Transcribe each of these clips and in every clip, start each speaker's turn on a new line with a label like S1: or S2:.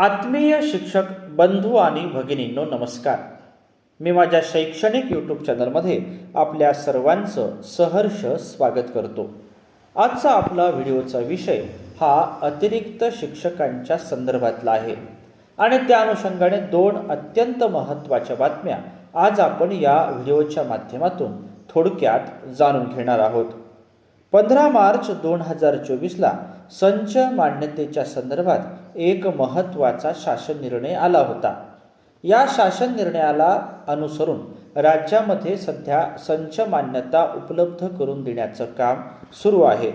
S1: आत्मीय शिक्षक बंधू आणि भगिनींनो नमस्कार. मी माझ्या शैक्षणिक यूट्यूब चॅनलमध्ये आपल्या सर्वांचं सहर्ष स्वागत करतो. आजचा आपला व्हिडिओचा विषय हा अतिरिक्त शिक्षकांच्या संदर्भातला आहे. आणि त्या अनुषंगाने दोन अत्यंत महत्त्वाच्या बातम्या आज आपण या व्हिडिओच्या माध्यमातून थोडक्यात जाणून घेणार आहोत. पंधरा मार्च दोन हजार चोवीसला संच मान्यतेच्या संदर्भात एक महत्त्वाचा शासन निर्णय आला होता. या शासन निर्णयाला अनुसरून राज्यामध्ये सध्या संच मान्यता उपलब्ध करून देण्याचं काम सुरू आहे.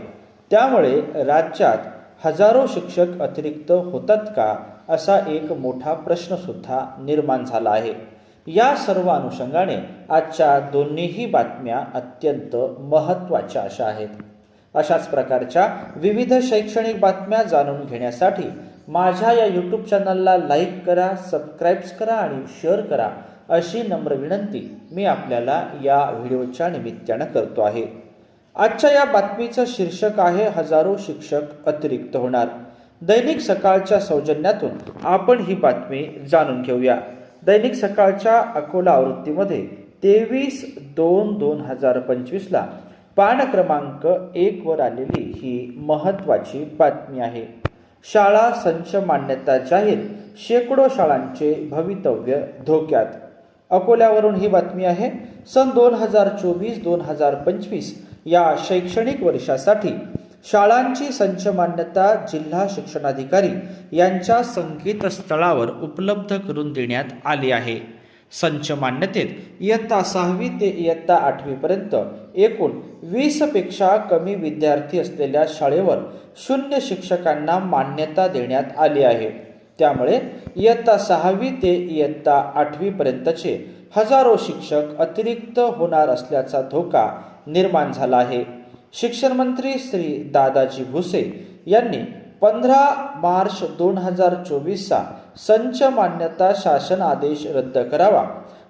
S1: त्यामुळे राज्यात हजारो शिक्षक अतिरिक्त होतात का असा एक मोठा प्रश्नसुद्धा निर्माण झाला आहे. या सर्व अनुषंगाने आजच्या दोन्हीही बातम्या अत्यंत महत्त्वाच्या अशा आहेत. अशाच प्रकारच्या विविध शैक्षणिक बातम्या जाणून घेण्यासाठी माझ्या या यूट्यूब चॅनलला लाईक करा सबस्क्राईब्स करा आणि शेअर करा अशी नम्र विनंती मी आपल्याला या व्हिडिओच्या निमित्तानं करतो आहे. आजच्या या बातमीचं शीर्षक आहे हजारो शिक्षक अतिरिक्त होणार. दैनिक सकाळच्या सौजन्यातून आपण ही बातमी जाणून घेऊया. दैनिक सकाळच्या अकोला आवृत्तीमध्ये तेवीस दोन दोन हजार पंचवीसला पान क्रमांक एक वर आलेली ही महत्वाची बातमी आहे. शाळा संच मान्यता जाहीर शेकडो शाळांचे भवितव्य धोक्यात. अकोल्यावरून ही बातमी आहे. सन दोन हजार चोवीस दोन हजार पंचवीस या शैक्षणिक वर्षासाठी शाळांची संच मान्यता जिल्हा शिक्षणाधिकारी यांच्या संकेतस्थळावर उपलब्ध करून देण्यात आली आहे. संच मान्यतेत इयत्ता सहावी ते इयत्ता आठवीपर्यंत एकूण वीसपेक्षा कमी विद्यार्थी असलेल्या शाळेवर शून्य शिक्षकांना मान्यता देण्यात आली आहे. त्यामुळे इयत्ता सहावी ते इयत्ता आठवीपर्यंतचे हजारो शिक्षक अतिरिक्त होणार असल्याचा धोका निर्माण झाला आहे. शिक्षण मंत्री श्री दादाजी भुसे यांनी पंधरा मार्च दोन हजार चोवीसचा संच मान्यता शासन आदेश रद्द करावा.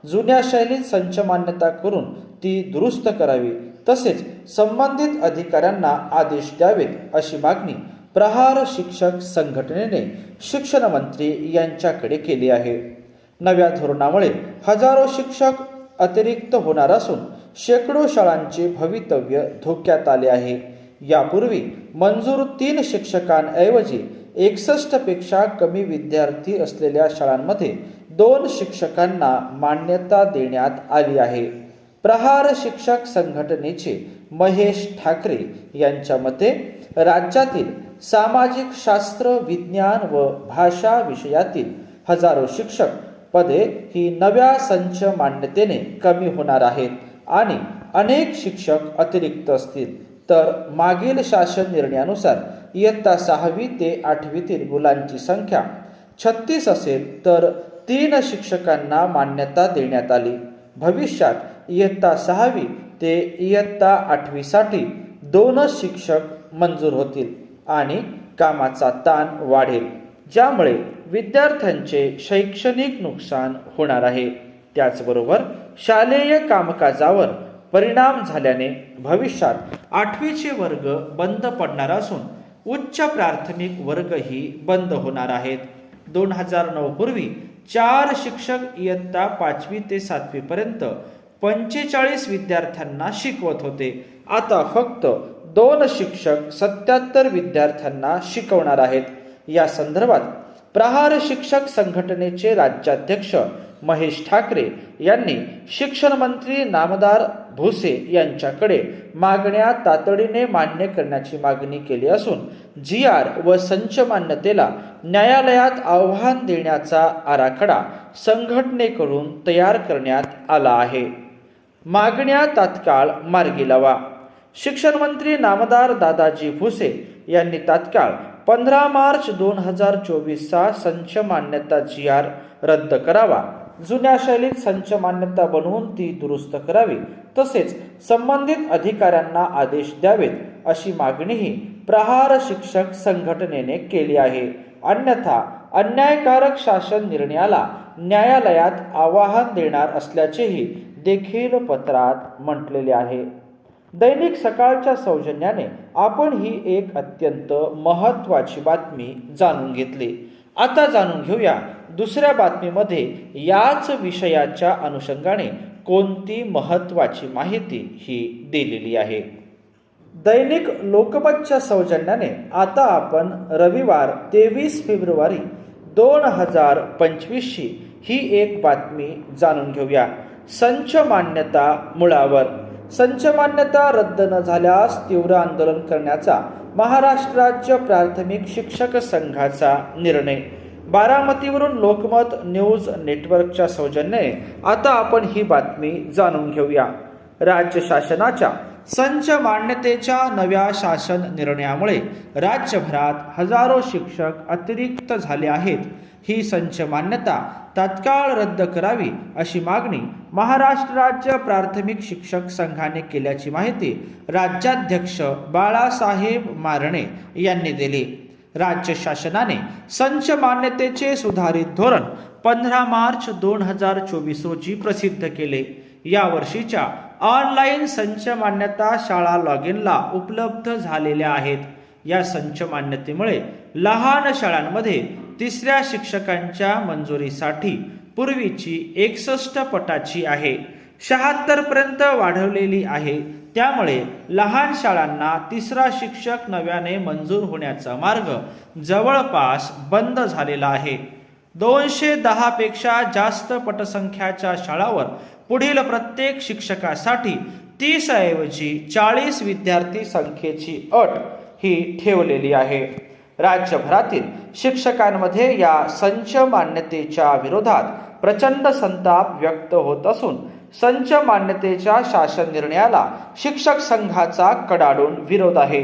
S1: जुन्या शैलीत संच मान्यता करून ती दुरुस्त करावी. तसेच संबंधित अधिकाऱ्यांना आदेश द्यावेत अशी मागणी प्रहार शिक्षक संघटनेने शिक्षण मंत्री यांच्याकडे केली आहे. नव्या धोरणामुळे हजारो शिक्षक अतिरिक्त होणार असून शेकडो शाळांचे भवितव्य धोक्यात आले आहे. यापूर्वी मंजूर तीन शिक्षकांऐवजी एकसष्टपेक्षा कमी विद्यार्थी असलेल्या शाळांमध्ये दोन शिक्षकांना मान्यता देण्यात आली आहे. प्रहार शिक्षक संघटनेचे महेश ठाकरे यांच्या मते राज्यातील सामाजिक शास्त्र विज्ञान व भाषा विषयातील हजारो शिक्षक पदे ही नव्या संच मान्यतेने कमी होणार आहेत. आणि अनेक शिक्षक अतिरिक्त असतील. तर मागील शासन निर्णयानुसार इयत्ता सहावी ते आठवीतील मुलांची संख्या छत्तीस असेल तर तीन शिक्षकांना मान्यता देण्यात आली. भविष्यात इयत्ता सहावी ते इयत्ता आठवीसाठी दोनच शिक्षक मंजूर होतील आणि कामाचा ताण वाढेल. ज्यामुळे विद्यार्थ्यांचे शैक्षणिक नुकसान होणार आहे. त्याचबरोबर शालेय कामकाजावर परिणाम झाल्याने भविष्यात आठवीचे वर्ग बंद पडणार असून उच्च प्राथमिक वर्गही बंद होणार आहेत. दोन हजार नऊ पूर्वी चार शिक्षक इयत्ता पाचवी ते सातवीपर्यंत पंचेचाळीस विद्यार्थ्यांना शिकवत होते. आता फक्त दोन शिक्षक सत्याहत्तर विद्यार्थ्यांना शिकवणार आहेत. या संदर्भात प्रहार शिक्षक संघटनेचे राज्याध्यक्ष महेश ठाकरे यांनी शिक्षण मंत्री नामदार भुसे यांच्याकडे मागण्या तातडीने मान्य करण्याची मागणी केली असून जी आर व संच मान्यतेला न्यायालयात आव्हान देण्याचा आराखडा संघटनेकडून तयार करण्यात आला आहे. मागण्या तात्काळ मार्गी लावा. शिक्षण मंत्री नामदार दादाजी भुसे यांनी तात्काळ पंधरा मार्च दोन हजार चोवीसचा संच मान्यता जी आर रद्द करावा. जुन्या शैलीत संच मान्यता बनवून ती दुरुस्त करावी. तसेच संबंधित अधिकाऱ्यांना आदेश द्यावेत अशी मागणीही प्रहार शिक्षक संघटनेने केली आहे. अन्यथा अन्यायकारक शासन निर्णयाला न्यायालयात आवाहन देणार असल्याचेही देखील पत्रात म्हटलेले आहे. दैनिक सकाळच्या सौजन्याने आपण ही एक अत्यंत महत्त्वाची बातमी जाणून घेतली. आता जाणून घेऊया दुसऱ्या बातमीमध्ये याच विषयाच्या अनुषंगाने कोणती महत्त्वाची माहिती ही दिलेली आहे. दैनिक लोकमतच्या सौजन्याने आता आपण रविवार तेवीस फेब्रुवारी दोन हजार पंचवीसशी ही एक बातमी जाणून घेऊया. संच मान्यता मुळावर संच मान्यता रद्द न झाल्यास तीव्र आंदोलन करण्याचा महाराष्ट्र राज्य प्राथमिक शिक्षक संघाचा निर्णय. बारामतीवरून लोकमत न्यूज नेटवर्कच्या सौजन्याने आता आपण ही बातमी जाणून घेऊया. राज्य शासनाच्या संच मान्यतेच्या नव्या शासन निर्णयामुळे राज्यभरात हजारो शिक्षक अतिरिक्त झाले आहेत. ही संच मान्यता तात्काळ रद्द करावी अशी मागणी महाराष्ट्र राज्य प्राथमिक शिक्षक संघाने केल्याची माहिती राज्याध्यक्ष बाळासाहेब मारणे यांनी दिली. राज्य शासनाने संच मान्यतेचे सुधारित धोरण पंधरा मार्च दोन हजार चोवीस रोजी प्रसिद्ध केले. या वर्षीच्या ऑनलाईन संच मान्यता शाळा लॉग इनला उपलब्ध झालेल्या आहेत. या संच मान्यतेमुळे लहान शाळांमध्ये तिसऱ्या शिक्षकांच्या मंजुरीसाठी पूर्वीची एकसष्ट पटाची आहे. शहात्तर पर्यंत वाढवलेली आहे. त्यामुळे लहान शाळांना तिसरा शिक्षक नव्याने मंजूर होण्याचा मार्ग जवळपास बंद झालेला आहे. दोनशे दहा पेक्षा जास्त पटसंख्याच्या शाळावर पुढील प्रत्येक शिक्षकासाठी तीस ऐवजी चाळीस विद्यार्थी संख्येची अट ही ठेवलेली आहे. राज्यभरातील शिक्षकांमध्ये या संच मान्यतेच्या विरोधात प्रचंड संताप व्यक्त होत असून संच मान्यतेच्या शासन निर्णयाला शिक्षक संघाचा कडाडून विरोध आहे.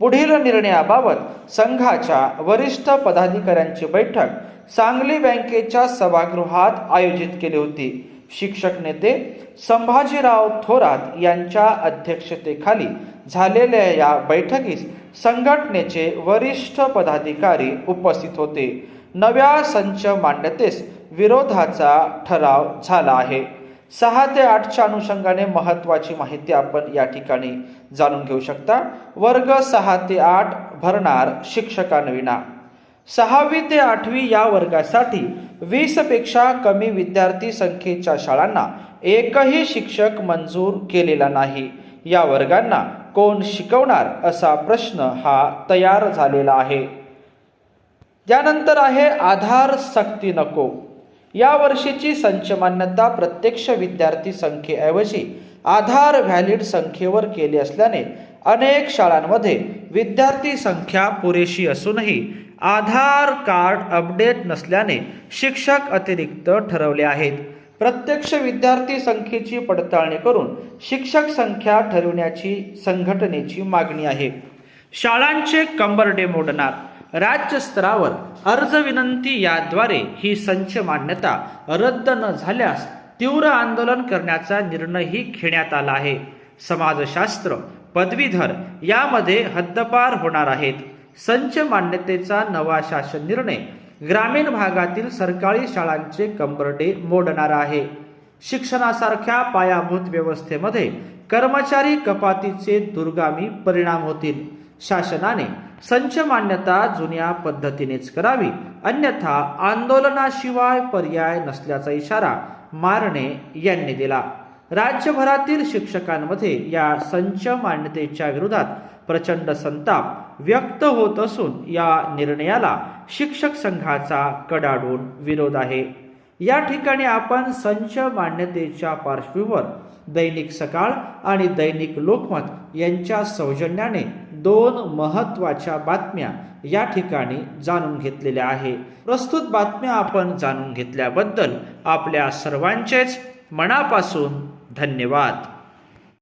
S1: पुढील निर्णयाबाबत संघाच्या वरिष्ठ पदाधिकाऱ्यांची बैठक सांगली बँकेच्या सभागृहात आयोजित केली होती. शिक्षक नेते संभाजीराव थोरात यांच्या अध्यक्षतेखाली झालेल्या या बैठकीस संघटनेचे वरिष्ठ पदाधिकारी उपस्थित होते. नव्या संच मान्यतेस विरोधाचा ठराव झाला आहे. सहा ते आठच्या अनुषंगाने महत्त्वाची माहिती आपण या ठिकाणी जाणून घेऊ शकता. वर्ग सहा ते आठ भरणार शिक्षकांविना. सहावी ते आठवी या वर्गासाठी वीसपेक्षा कमी विद्यार्थी संख्येच्या शाळांना एकही शिक्षक मंजूर केलेला नाही. या वर्गांना कोण शिकवणार असा प्रश्न हा तयार झालेला आहे. त्यानंतर आहे आधार सक्ती नको. या वर्षीची संच मान्यता प्रत्यक्ष विद्यार्थी संख्येऐवजी आधार व्हॅलिड संख्येवर केली असल्याने अनेक शाळांमध्ये विद्यार्थी संख्या पुरेशी असूनही आधार कार्ड अपडेट नसल्याने शिक्षक अतिरिक्त ठरवले आहेत. प्रत्यक्ष विद्यार्थी संख्येची पडताळणी करून शिक्षक संख्या ठरविण्याची संघटनेची मागणी आहे. शाळांचे कंबरडे मोडणार. राज्यस्तरावर अर्ज विनंती याद्वारे ही संच मान्यता रद्द न झाल्यास तीव्र आंदोलन करण्याचा निर्णयही घेण्यात आला आहे. समाजशास्त्र पदवीधर यामध्ये हद्दपार होणार आहेत. संच मान्यतेचा नवा शासन निर्णय ग्रामीण भागातील सरकारी शाळांचे कंबरडे मोडणार आहे. शिक्षणासारख्या पायाभूत व्यवस्थेमध्ये कर्मचारी कपातीचे दुर्गामी परिणाम होतील. शासनाने संच मान्यता जुन्या पद्धतीनेच करावी अन्यथा आंदोलनाशिवाय पर्याय नसल्याचा इशारा मारणे यांनी दिला. राज्यभरातील शिक्षकांमध्ये या संच मान्यतेच्या विरोधात प्रचंड संताप व्यक्त होत असून या निर्णयाला शिक्षक संघाचा कडाडून विरोध आहे. या ठिकाणी आपण संच मान्यतेच्या पार्श्वभूमीवर दैनिक सकाळ आणि दैनिक लोकमत यांच्या सौजन्याने दोन महत्त्वाच्या बातम्या या ठिकाणी जाणून घेतलेल्या आहे. प्रस्तुत बातम्या आपण जाणून घेतल्याबद्दल आपल्या सर्वांचेच मनापासून धन्यवाद.